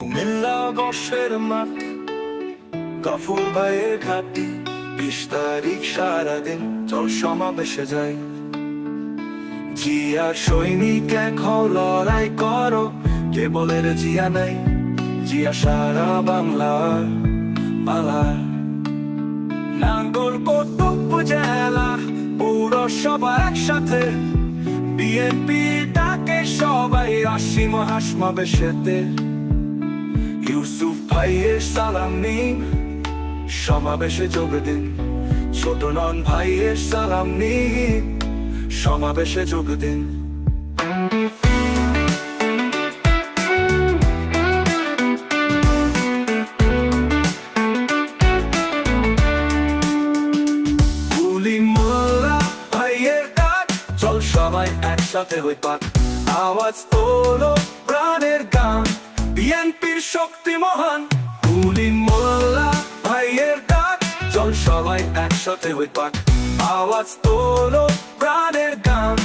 কুমিল্লা বর্ষের মাঠ গফুর ভাইয়ের ঘাটি বিশ তারিখ সারাদিন চল সমাবেশে যাই জিয়া সৈনিক এক লড়াই করো কেবলের জিয়া নাই জিয়া সারা বাংলার পালার নাঙ্গল কর্তব্য জেলা পৌরসভা একসাথে বিএনপি ডাকে সবাই আসি মহাসমাবেশেতে ইউসুফ ভাইয়ের সালাম নিন সমাবেশে যোগ দিন। ছোট নন ভাইয়ের সালাম নিন সমাবেশে যোগ দিন। সবাই একসাথে হই পাক। আওয়াজ তোলো প্রাণের গান। বিএনপির শক্তি মহান। গুলি মোল্লা ভাইয়ের ডাক। চল সবাই একসাথে হই পাক। আওয়াজ তোলো প্রাণের গান।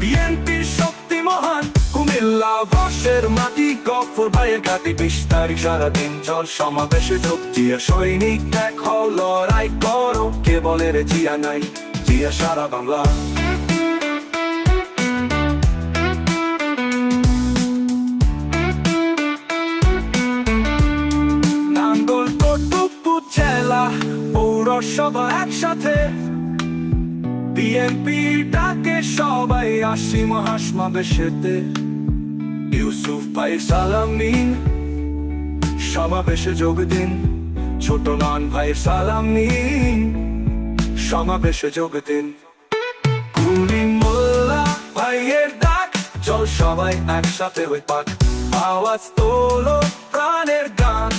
বিএনপির শক্তি মহান। কুমিল্লা বর্ষের মাটি গফর ভাইয়ের ঘাটি বিশ তারিখ সারাদিন চল সমাবেশে যোগ জিয়া সৈনিক হও লড়াই করো। কে বলে রে জিয়া নাই? জিয়া সারা বাংলা। পৌরসভা একসাথে। বিএনপি ডাকে সবাই আসি মহাসমাবেশেতে। ইউসুফ ভাই সালাম নিন। সমাবেশে যোগ দিন। ছোট নন ভাই সালাম নিন। সমাবেশে যোগ দিন। ভাইয়ের ডাক। চল সবাই একসাথে হই পাক। আওয়াজ তোলো প্রাণের গান।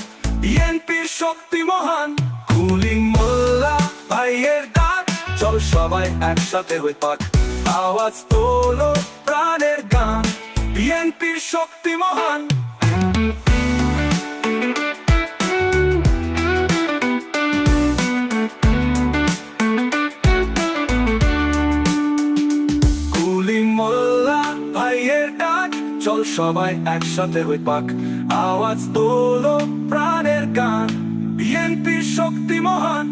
বিএনপির শক্তি মহান। ভাইয়ের ডাক চল সবাই একসাথে হই পাক। আওয়াজ তোলো প্রাণের গান। বিএনপির শক্তি মহান। চল সবাই একসাথে হই পাক। আওয়াজ তোলো প্রাণের গান। বিএনপির শক্তি মহান।